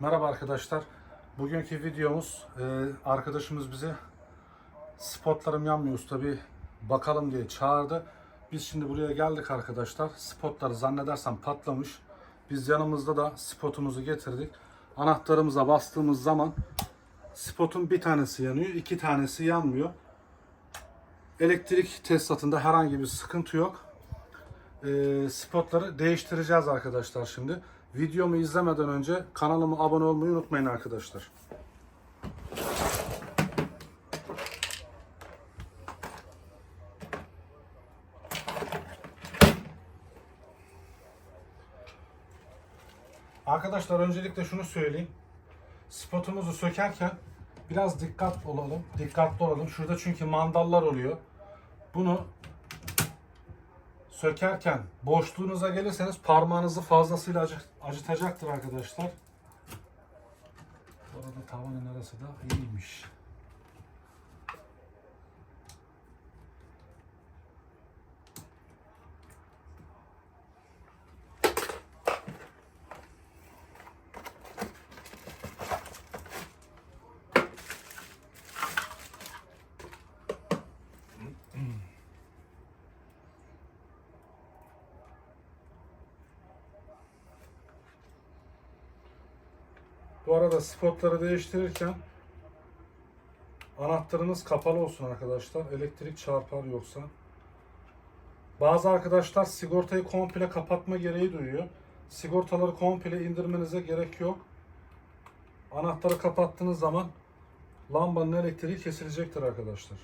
Merhaba arkadaşlar. Bugünkü videomuz e, arkadaşımız bize spotlarım yanmıyor usta bir bakalım diye çağırdı. Biz şimdi buraya geldik arkadaşlar. Spotlar zannedersem patlamış. Biz yanımızda da spotumuzu getirdik. Anahtarımıza bastığımız zaman spotun bir tanesi yanıyor, iki tanesi yanmıyor. Elektrik tesisatında herhangi bir sıkıntı yok. E, spotları değiştireceğiz arkadaşlar şimdi. Videomu izlemeden önce kanalıma abone olmayı unutmayın arkadaşlar. Arkadaşlar öncelikle şunu söyleyeyim. Spotumuzu sökerken biraz dikkat olalım. Dikkatli olalım. Şurada çünkü mandallar oluyor. Bunu sökerken boşluğunuza gelirseniz parmağınızı fazlasıyla acı- acıtacaktır arkadaşlar. Bu arada tavanın arası da iyiymiş. Bu arada spotları değiştirirken anahtarınız kapalı olsun arkadaşlar. Elektrik çarpar yoksa. Bazı arkadaşlar sigortayı komple kapatma gereği duyuyor. Sigortaları komple indirmenize gerek yok. Anahtarı kapattığınız zaman lambanın elektriği kesilecektir arkadaşlar.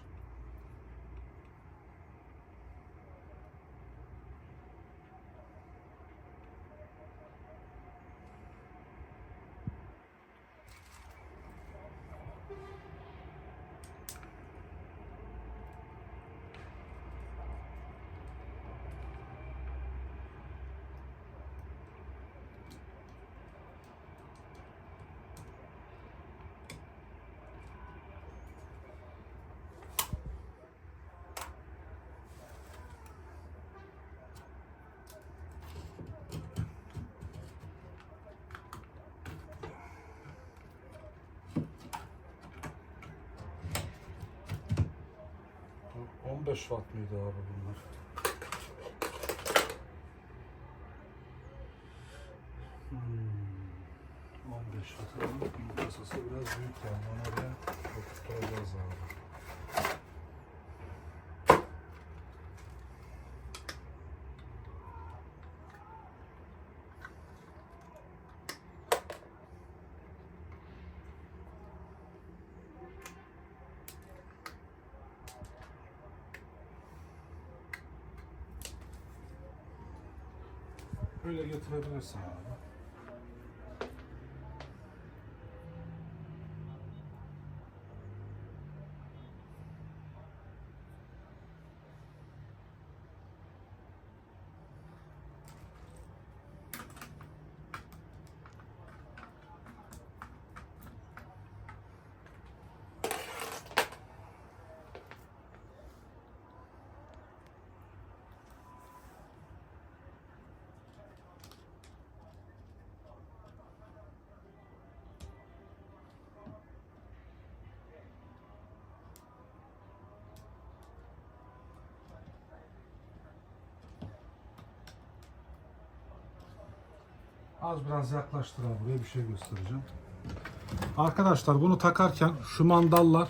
Bu 15 watt mıydı abi bunlar? Hmm, 15 watt ama bu kasası biraz büyük yani ona oraya oturtacağız abi. Böyle getirebilirsin abi. Az biraz yaklaştır abi buraya bir şey göstereceğim. Arkadaşlar bunu takarken şu mandallar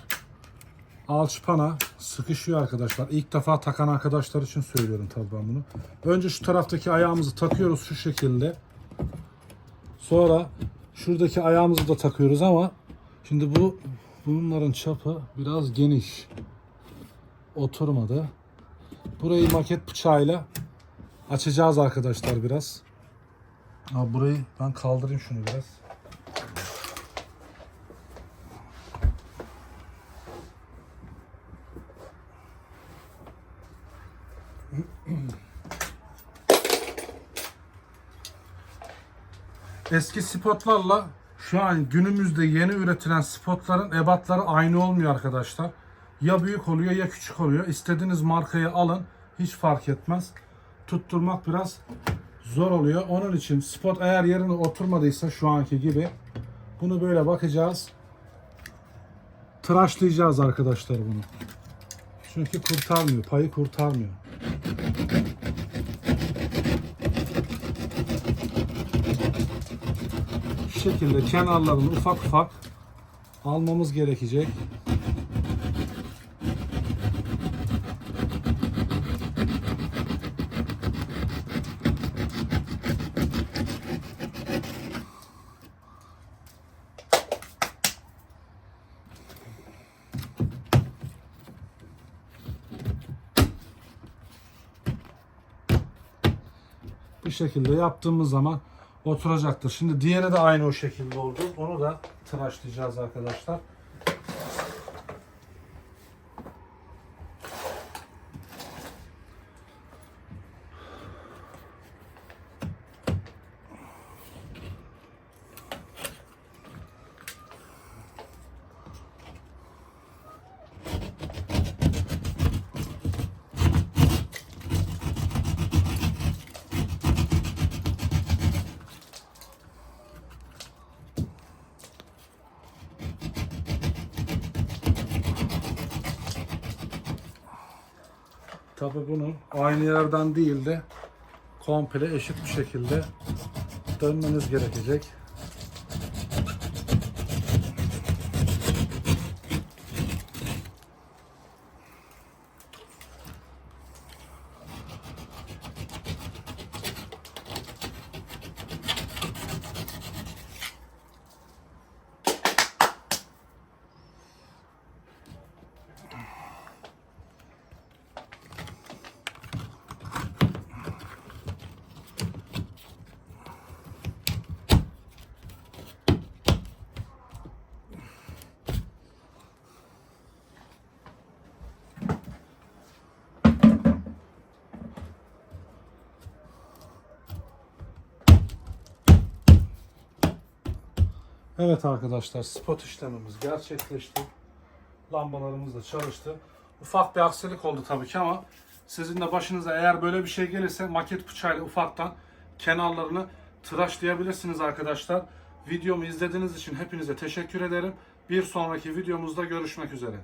alçıpana sıkışıyor arkadaşlar. İlk defa takan arkadaşlar için söylüyorum tabii ben bunu. Önce şu taraftaki ayağımızı takıyoruz şu şekilde. Sonra şuradaki ayağımızı da takıyoruz ama şimdi bu bunların çapı biraz geniş. Oturmadı. Burayı maket bıçağıyla açacağız arkadaşlar biraz. Abi burayı ben kaldırayım şunu biraz. Eski spotlarla şu an günümüzde yeni üretilen spotların ebatları aynı olmuyor arkadaşlar. Ya büyük oluyor ya küçük oluyor. İstediğiniz markayı alın. Hiç fark etmez. Tutturmak biraz zor oluyor. Onun için spot eğer yerine oturmadıysa şu anki gibi Bunu böyle bakacağız. Tıraşlayacağız arkadaşlar bunu. Çünkü kurtarmıyor, payı kurtarmıyor. Şu şekilde kenarlarını ufak ufak almamız gerekecek. Şekilde yaptığımız zaman oturacaktır. Şimdi diğeri de aynı o şekilde oldu. Onu da tıraşlayacağız arkadaşlar. Tabi bunu aynı yerden değil de komple eşit bir şekilde dönmeniz gerekecek. Evet arkadaşlar spot işlemimiz gerçekleşti. Lambalarımız da çalıştı. Ufak bir aksilik oldu tabii ki ama sizin de başınıza eğer böyle bir şey gelirse maket bıçağıyla ufaktan kenarlarını tıraşlayabilirsiniz arkadaşlar. Videomu izlediğiniz için hepinize teşekkür ederim. Bir sonraki videomuzda görüşmek üzere.